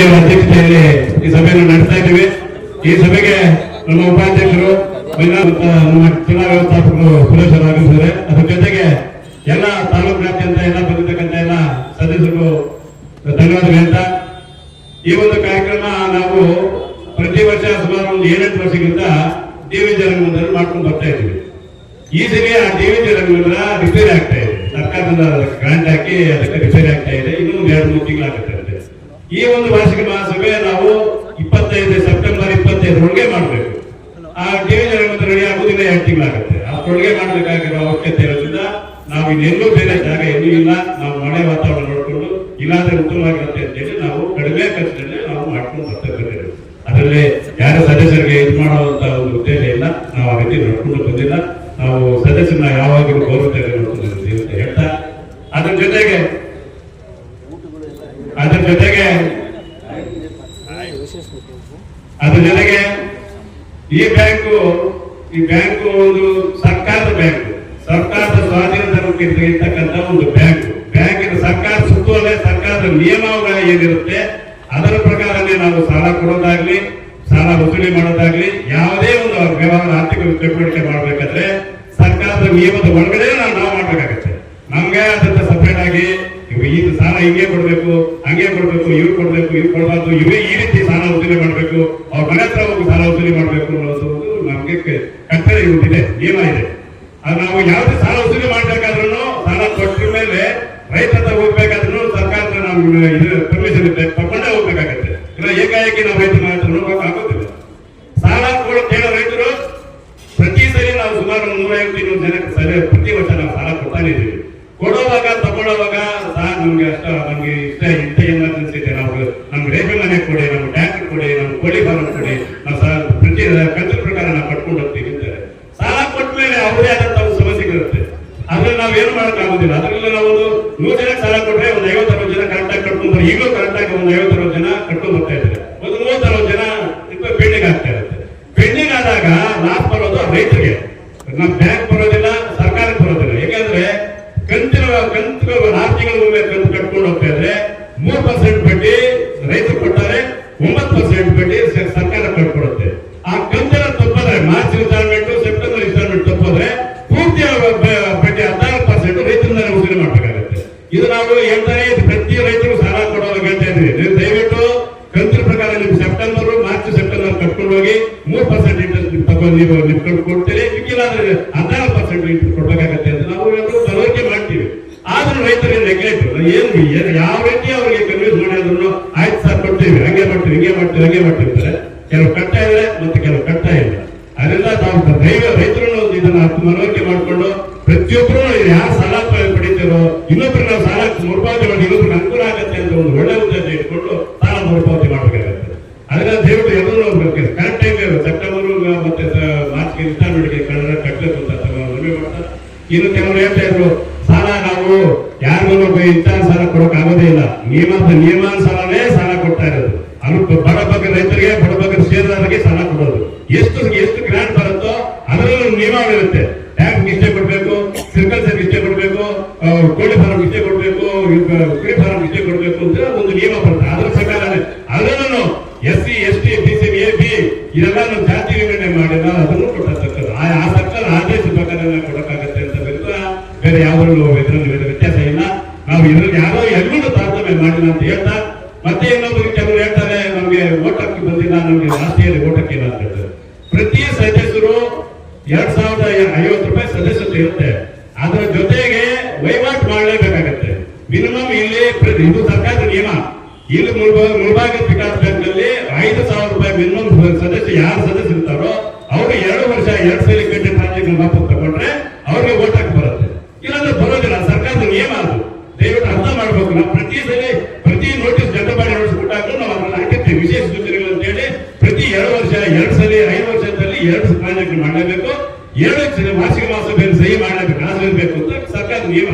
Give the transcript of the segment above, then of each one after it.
ಅಧ್ಯಕ್ಷತೆಯಲ್ಲಿ ಈ ಸಭೆಯನ್ನು ನಡೆಸ್ತಾ ಇದ್ದೀವಿ. ಈ ಸಭೆಗೆ ನಮ್ಮ ಉಪಾಧ್ಯಕ್ಷರು ನಮ್ಮ ಜಿಲ್ಲಾ ವ್ಯವಸ್ಥಾಪಕರು ಸುರೇಶ್ ಆಗಮಿಸಿದ್ದಾರೆ. ಅದ್ರ ಜೊತೆಗೆ ಎಲ್ಲ ತಾಲೂಕು ವ್ಯಾಪ್ತಿಯಂತ ಎಲ್ಲ ಬಂದಿರತಕ್ಕಂಥ ಎಲ್ಲ ಸದಸ್ಯರು ಧನ್ಯವಾದ ಅಂತ ಈ ಒಂದು ಕಾರ್ಯಕ್ರಮ ನಾವು ಪ್ರತಿ ವರ್ಷ ಸುಮಾರು ಒಂದು ಏಳೆಂಟು ವರ್ಷಕ್ಕಿಂತ ಟಿವಿ ಜರಂಗಮಂದಿರ ಮಾಡ್ಕೊಂಡು ಬರ್ತಾ ಇದ್ದೀವಿ. ಈ ಸಲ ಆ ಟಿವಿ ಜರಂಗಮಂದಿರ ರಿಪೇರಿ ಆಗ್ತಾ ಇದೆ. ಸರ್ಕಾರದಿಂದ ಗ್ರಾಂಟ್ ಹಾಕಿ ಅದಕ್ಕೆ ರಿಪೇರಿ ಆಗ್ತಾ ಇದೆ. ಇನ್ನೂ ಒಂದು ಎರಡು ಮೂರು ತಿಂಗಳಾಗುತ್ತೆ. ಈ ಒಂದು ವಾರ್ಷಿಕ ಮಹಾಸಭೆ ನಾವು ಇಪ್ಪತ್ತೈದು ಸೆಪ್ಟೆಂಬರ್ ಇಪ್ಪತ್ತೈದರೊಳಗೆ ಮಾಡಬೇಕು. ಆ ಟಿವಿ ಜರಂಗಮಂದಿರ ರೆಡಿ ಆಗುದಿಲ್ಲ, ಎರಡು ತಿಂಗಳಾಗುತ್ತೆ. ಅಷ್ಟರೊಳಗೆ ಮಾಡಬೇಕಾಗಿರೋ ಅವಶ್ಯಕತೆ ಇರೋದ್ರಿಂದ ನಾವು ಇನ್ನೆಲ್ಲೂ ಬೇರೆ ಜಾಗ ಎಲ್ಲೂ ಇಲ್ಲ. ನಾವು ಮಳೆ ವಾತಾವರಣ ನೋಡಿಕೊಂಡು, ಇಲ್ಲಾಂದ್ರೆ ಉತ್ತಮವಾಗಿರುತ್ತೆ ಅಂತೇಳಿ ನಾವು ಕಡಿಮೆ ಖರ್ಚಿನಲ್ಲಿ ನಾವು ಮಾಡ್ಕೊಂಡು ಬರ್ತಕ್ಕಂಥ ಅದರಲ್ಲಿ ಯಾರ ಸದಸ್ಯರಿಗೆ ಇದು ಮಾಡುವಂತ ಒಂದು ಉದ್ದೇಶ ಇಲ್ಲ. ನಾವು ಆ ರೀತಿ ನೋಡ್ಕೊಂಡು ಬಂದಿಲ್ಲ. ನಾವು ಸದಸ್ಯನ ಯಾವಾಗಲೂ ನೋಡ್ಕೊಂಡು ಅಂತ ಹೇಳ್ತಾ, ಅದ್ರ ಜೊತೆಗೆ ಅದ್ರ ಜೊತೆಗೆ ಅದ್ರ ನನಗೆ ಈ ಬ್ಯಾಂಕು ಈ ಬ್ಯಾಂಕು ಒಂದು ಸರ್ಕಾರದ ಬ್ಯಾಂಕು. ಸರ್ಕಾರದ ಸ್ವಾಧೀನದಲ್ಲಿ ಇರ್ತಕ್ಕಂಥ ಒಂದು ಬ್ಯಾಂಕು. ಬ್ಯಾಂಕಿನ ಸರ್ಕಾರ ಸುತ್ತುವಲ್ಲೇ ಸರ್ಕಾರದ ನಿಯಮಗಳ ಏನಿರುತ್ತೆ, ಅದರ ಪ್ರಕಾರನೇ ನಾವು ಸಾಲ ಕೊಡೋದಾಗ್ಲಿ, ಸಾಲ ವಸೂಲಿ ಮಾಡೋದಾಗ್ಲಿ, ಯಾವುದೇ ಒಂದು ವ್ಯವಹಾರ ಆರ್ಥಿಕ ಚಟುವಟಿಕೆ ಮಾಡಬೇಕಾದ್ರೆ ಸರ್ಕಾರದ ನಿಯಮದ ಒಳಗಡೆ ನಾವು ನಾವು ಮಾಡ್ಬೇಕಾಗತ್ತೆ. ನಮ್ಗೆ ಅದಂತ ಸಪರೇಟ್ ಆಗಿ ಈಗ ಸಾಲ ಹಿಂಗೆ ಕೊಡಬೇಕು, ಹಂಗೆ ಕೊಡಬೇಕು, ಇವ್ರು ಕೊಡ್ಬೇಕು, ಇವ್ರು ಕೊಡಬಾರ್ದು ಇವೇ ಈ ಅವ್ರ ಮನೆ ಹತ್ರ ಹೋಗಿ ಸಾಲ ವಸೂಲಿ ಮಾಡ್ಬೇಕು ಅನ್ನೋದು ನಮಗೆ ಕಟ್ಟಳೆ ಇದೆ ನಿಯಮ ಇದೆ. ಅದು ನಾವು ಯಾವುದೇ ಸಾಲ ವಸೂಲಿ ಮಾಡ್ಬೇಕಾದ್ರೂ ಸಾಲ ಕೊಟ್ಟ ಮೇಲೆ ರೈತ ಹತ್ರ ಹೋಗ್ಬೇಕಾದ್ರೂ ಸರ್ಕಾರದ ನಾವು ಪರ್ಮಿಷನ್ ಪರ್ಮಿಷನ್ ತಗೊಂಡೇ ಹೋಗ್ಬೇಕಾಗತ್ತೆ. ಇಲ್ಲ ಏಕಾಏಕಿ ನಾವು ರೈತ ಹತ್ರ ಆಗೋದಿಲ್ಲ. ಸಾಲ ಕೊಡೋ ಕೇಳೋ ರೈತರು ಪ್ರತಿ ಸರಿ ನಾವು ಸುಮಾರು ನೂರ ನೂರೈವತ್ತು ಇನ್ನೂರು ಜನಕ್ಕೆ ಸರಿ, ಪ್ರತಿ ವರ್ಷ ನಾವು ಸಾಲ ಕೊಡ್ತಾನೆ ಇದ್ದೀವಿ. ಕೊಡುವಾಗ, ತಗೊಳ್ಳೋವಾಗ ನಮ್ಗೆ ಅಷ್ಟ, ನಮ್ಗೆ ಇಷ್ಟ, ಇಂಥ ಎಮರ್ಜೆನ್ಸಿ ಇದೆ. ನಾವು ಸಾ- ಪ್ರತಿ ಕಂತು ಪ್ರಕಾರ ನಾವು ಕಟ್ಕೊಂಡು ಹೋಗ್ತೀವಿ ಅಂತಾರೆ. ಸಾಲ ಕೊಟ್ಟ ಮೇಲೆ ಅವರೇ ಆದಂತ ಒಂದು ಸಮಸ್ಯೆಗಳಿರುತ್ತೆ ಅದ್ರಲ್ಲಿ ನಾವು ಏನು ಮಾಡೋಕ್ಕಾಗೋದಿಲ್ಲ. ಅದ್ರಲ್ಲಿ ನಾವು ಒಂದು ನೂರು ಜನ ಸಾಲ ಕೊಟ್ರೆ ಒಂದು ಐವತ್ತು ಜನ ಕರೆಕ್ಟಾಗಿ ಕಟ್ಕೊಂಡು ಈಗ ಈಗಲೂ ಕರೆಕ್ಟಾಗಿ ಒಂದು ಐವತ್ತು ಅರವತ್ತು ಜನ ಕಟ್ಕೊಂಡು ಬರ್ತಾ ಇದ್ದಾರೆ ಒಂದು ಮೂವತ್ತು ಅರವತ್ತು ಜನ ಪೆಂಡಿಂಗ್ ಆಗ್ತಾ ಇರುತ್ತೆ ಪೆಂಡಿಂಗ್ ಆದಾಗ ಲಾಸ್ ಬರೋದು ರೈತರಿಗೆ ನಮ್ಮ ಬ್ಯಾಂಕ್ ಬರೋದಿಲ್ಲ ಸರ್ಕಾರಕ್ಕೆ ಬರೋದಿಲ್ಲ ಯಾಕಂದ್ರೆ ಕಂತಿನ ಕಂತು ಆರು ತಿಂಗಳ ಒಮ್ಮೆ ಕಂತು ಕಟ್ಕೊಂಡು ಹೋಗ್ತಾ ಇದ್ರೆ ಮೂರು ಪರ್ಸೆಂಟ್ ಬಡ್ಡಿ ರೈತರು ಕೊಡ್ತಾರೆ ಒಂಬತ್ತು ಪರ್ಸೆಂಟ್ ಬಡ್ಡಿ ಸ- ಸರ್ಕಾರ ಕಟ್ಕೊಡುತ್ತೆ ಆ ಕಂತಿನ ತಪ್ಪಿದ್ರೆ ಮಾರ್ಚ್ ಇನ್ಸ್ಟಾಲ್ಮೆಂಟ್ ಸೆಪ್ಟೆಂಬರ್ ಇನ್ಸ್ಟಾಲ್ಮೆಂಟ್ ತಪ್ಪಿದ್ರೆ ಪೂರ್ತಿ ಆ ಬ- ಬಡ್ಡಿ ಹದಿನಾರು ಪರ್ಸೆಂಟ್ ರೈತರಿಂದ ವಸೂಲಿ ಮಾಡ್ಬೇಕಾಗುತ್ತೆ ಇದು ಹೇಳ್ತಾನೆ ಪ್ರತಿ ರೈತರು ಸಾಲ ಕೊಡೋದು ಹೇಳ್ತಾ ಇದ್ವಿ ನೀವು ದಯವಿಟ್ಟು ಕಂತಿನ ಪ್ರಕಾರ ನೀವು ಸೆಪ್ಟೆಂಬರ್ ಮಾರ್ಚ್ ಸೆಪ್ಟೆಂಬರ್ ಕಟ್ಕೊಂಡು ಹೋಗಿ ಮೂರು ಪರ್ಸೆಂಟ್ ಇಂಟ್ರೆಸ್ಟ್ ತಗೊಂಡು ನೀವು ನೀವು ಕಟ್ಕೊಂಡು ಕೊಡ್ತೀರಿ ಮಿಕ್ಕಿಲ್ಲ ಅಂದ್ರೆ ಹದಿನಾರು ಪರ್ಸೆಂಟ್ ಇಂಟ್ರೆಸ್ಟ್ ಕೊಡ್ಬೇಕಾಗತ್ತೆ ಅಂತ ನಾವು ಮನವರಿಕೆ ಮಾಡ್ತೀವಿ. ಆದ್ರೂ ರೈತರಿಗೆ ನೆಗ್ಲೆಕ್ಟ್ ಏನ್ ಯಾವ ರೀತಿ ಅವರಿಗೆ ಕನ್ವಿನ್ಸ್ ಮಾಡಿದ್ರು ಆಯ್ತು ಸರ್, ಕೊಡ್ತೀವಿ. ಹಂಗೆ ಮಾಡ್ತೀವಿ, ಹಿಂಗೆ ಮಾಡ್ತೀವಿ, ಹಂಗೆ ಮಾಡ್ತಿರ್ತಾರೆ ಕೆಲವು ಕಟ್ಟ ಇದೆ ಮತ್ತೆ ಕೆಲವು ಕಟ್ಟ ಇಲ್ಲ. ಅದರಿಂದ ನಾವು ದೈವ ರೈತರನ್ನು ಇದನ್ನ ಮನವರಿಕೆ ಮಾಡಿಕೊಂಡು ಪ್ರತಿಯೊಬ್ಬರು ಯಾರು ಸಾಲ ಪಡೀತಾರೋ ಪಡಿತೀರೋ, ಇನ್ನೊಬ್ರು ನಾವು ಸಾಲ ಮಾಡಿ ಇನ್ನೊಬ್ರಿಗೆ ಅನುಕೂಲ ಆಗತ್ತೆ ಅಂತ ಒಂದು ಒಳ್ಳೆ ಉದ್ದೇಶ ಇಟ್ಕೊಂಡು ಸಾಲ ಮರುಪಾವತಿ ಮಾಡಬೇಕಾಗುತ್ತೆ. ಅದನ್ನ ದಯವಿಟ್ಟು ಎಲ್ಲರೂ ಕರೆಕ್ಟ್ ಟೈಮ್ ಸೆಪ್ಟೆಂಬರ್ ಮತ್ತೆ ಮಾರ್ಚ್ ಇನ್ಸ್ಟಾಲ್ಮೆಂಟ್ಗೆ ಕಳೆದ ಕಟ್ಟಬೇಕು ಅಂತ ಮನವಿ ಮಾಡ್ತಾ ಇನ್ನು ಕೆಲವರು ಹೇಳ್ತಾ ಇದ್ರು, ಸಾಲ ನಾವು ಯಾರಿಗೂ ಇಂಥ ಸಾಲ ಕೊಡೋಕೆ ಆಗೋದೇ ಇಲ್ಲ. ನಿಯಮ ನಿಯಮಾನುಸಾರನೇ ಸಾಲ ಕೊಡ್ತಾ ಇರೋದು. ಅಲ್ಪ ಬಡ ಬಗ್ಗೆ ರೈತರಿಗೆ, ಬಡ ಬಗ್ಗೆ ಷೇರುದಾರರಿಗೆ ಸಾಲ ಕೊಡೋದು. ಎಷ್ಟು ಎಷ್ಟು ಗ್ರಾಂಟ್ ಬರುತ್ತೋ ಅದರಲ್ಲೂ ನಿಯಮ ಇರುತ್ತೆ. ಟ್ಯಾಕ್ಸ್ ಇಷ್ಟೇ ಕೊಡ್ಬೇಕು ಸರ್ ಇಷ್ಟೇ ಕೊಡಬೇಕು ಕೋಳಿ ಫಾರ್ಮ್ ಕುರಿ ಫಾರಂ ವಿದ್ಯೆ ಕೊಡಬೇಕು ಅಂತ ಒಂದು ನಿಯಮ ಬರುತ್ತೆ ಅದರ ಪ್ರಕಾರ ಅದನ್ನು S C S T B C A B ಇದೆಲ್ಲ ಜಾತಿ ವಿಂಗಡಣೆ ಮಾಡಿಲ್ಲ. ಅದನ್ನು ಕೊಟ್ಟತಕ್ಕದ್ದು. ಆ ಸರ್ಕಾರ ಆದೇಶ ಪ್ರಕಾರ ಕೊಡಕ್ಕಾಗತ್ತೆ ಅಂತ ಬಿಟ್ಟು ಬೇರೆ ಯಾವ್ದ್ರಲ್ಲೂ ಇದರಲ್ಲಿ ವ್ಯತ್ಯಾಸ ಇಲ್ಲ. ನಾವು ಇದ್ರಲ್ಲಿ ಯಾರೋ ಎಲ್ಲರೂ ತಾರತಮ್ಯ ಮಾಡಿಲ್ಲ ಅಂತ ಹೇಳ್ತಾ, ಮತ್ತೆ ಇನ್ನೊಬ್ಬರು ಕೆಲವರು ಹೇಳ್ತಾರೆ, ನಮಗೆ ಓಟಕ್ಕೆ ಬಂದಿಲ್ಲ, ನಮಗೆ ರಾಷ್ಟ್ರೀಯ ಓಟಕ್ಕೆ ಇಲ್ಲ ಅಂತ ಹೇಳ್ತಾರೆ. ಪ್ರತಿ ಸದಸ್ಯರು ಎರಡ್ ಸಾವಿರದ ಐವತ್ತು ರೂಪಾಯಿ ಸದಸ್ಯತೆ ಇರುತ್ತೆ. ಅದರ ಜೊತೆಗೆ ಮಿನಿಮಮ್ ಇಲ್ಲಿ ಇದು ಸರ್ಕಾರದ ನಿಯಮ. ಇಲ್ಲಿ ಮುಳ್ಬಾಗ ವಿಕಾಸ್ ಬ್ಯಾಂಕ್ನಲ್ಲಿ ಐದು ಸಾವಿರ ರೂಪಾಯಿ ಮಿನಿಮಮ್ ಸದಸ್ಯ ಯಾರು ಸದಸ್ಯ ಇರ್ತಾರೋ ಅವ್ರು ಎರಡು ವರ್ಷ, ಎರಡು ಸಲ ಕಟ್ಟಿ ಪ್ರಾಜೆಕ್ಟ್ ವಾಪಸ್ ತಗೊಂಡ್ರೆ ಅವ್ರಿಗೆ ಓಟ್ ಹಾಕಿ ಬರುತ್ತೆ. ಇಲ್ಲಾಂದ್ರೆ ಬರೋದಿಲ್ಲ, ಸರ್ಕಾರದ ನಿಯಮ ಅದು. ದಯವಿಟ್ಟು ಅರ್ಥ ಮಾಡ್ಬೇಕು. ನಾವು ಪ್ರತಿ ಸಲ ಪ್ರತಿ ನೋಟಿಸ್ ಜನರ ಮಾಡಿ ನೋಟಿಸ್ ಕೊಟ್ಟಾಗ ನಾವು ಅದನ್ನ ಹಾಕಿರ್ತೀವಿ. ವಿಶೇಷ ಸೂಚನೆಗಳು ಅಂತ ಹೇಳಿ ಪ್ರತಿ ಎರಡು ವರ್ಷ, ಎರಡು ಸಲ, ಐದು ವರ್ಷದಲ್ಲಿ ಎರಡು ಟ್ರಾನ್ಸಾಕ್ಷನ್ ಮಾಡಲೇಬೇಕು. ಎರಡು ಮಾಸಿಕ ಮಾಸ ಬೇರೆ ಸಹಿ ಕಾಸು ಇರಬೇಕು ಅಂತ ಸರ್ಕಾರದ ನಿಯಮ.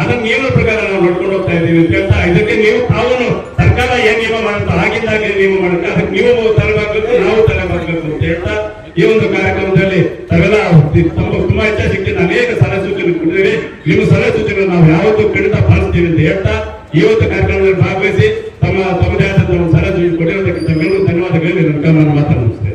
ಅದನ್ನ ನಿಯಮದ ಪ್ರಕಾರ ನಾವು ನೋಡ್ಕೊಂಡು ಹೋಗ್ತಾ ಇದ್ದೀವಿ ಅಂತ ಹೇಳ್ತಾ, ಇದಕ್ಕೆ ನೀವು ತಾವು ಸರ್ಕಾರ ಏನ್ ನಿಯಮ ಮಾಡುತ್ತೋ ಏನ್ ನಿಯಮ ಮಾಡುತ್ತೆ, ಅದಕ್ಕೆ ನೀವು ತರಬಾರ್ದು, ನಾವು ತಲೆಬಾಗ್ಬೇಕು ಅಂತ ಹೇಳ್ತಾ, ಈ ಒಂದು ಕಾರ್ಯಕ್ರಮದಲ್ಲಿ ತಾವೆಲ್ಲ ತಮ್ಮ ತುಂಬಾ ಇಚ್ಛಾಶಕ್ತಿಯಿಂದ ಅನೇಕ ಸಲಹೆ ಸೂಚನೆ ಕೊಟ್ಟಿದ್ದೀವಿ. ನಿಮ್ಮ ಸಲಹೆ ಸೂಚನೆ ನಾವು ಯಾವತ್ತೂ ಖಂಡಿತ ಪಾಲಿಸ್ತೀವಿ ಅಂತ ಹೇಳ್ತಾ, ಈ ಒಂದು ಕಾರ್ಯಕ್ರಮದಲ್ಲಿ ಭಾಗವಹಿಸಿ ತಮ್ಮ, ತಮ್ಮದೇ ಆದ ಸಲಹೆ ನನ್ನ ಮಾತಾಡ್ತೀನಿ